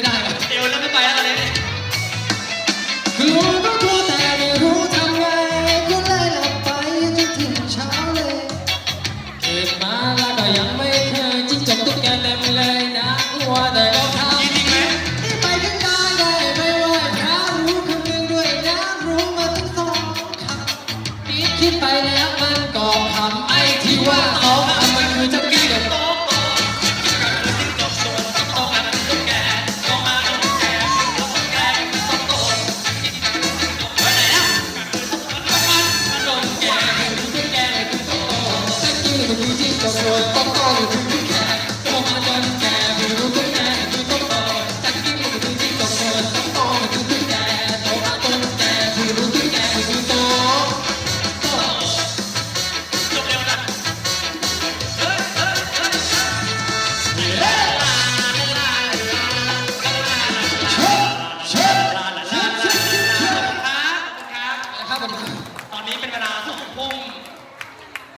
ไม่ได้เอวแล้วไม่ไปแล้ว Thank you.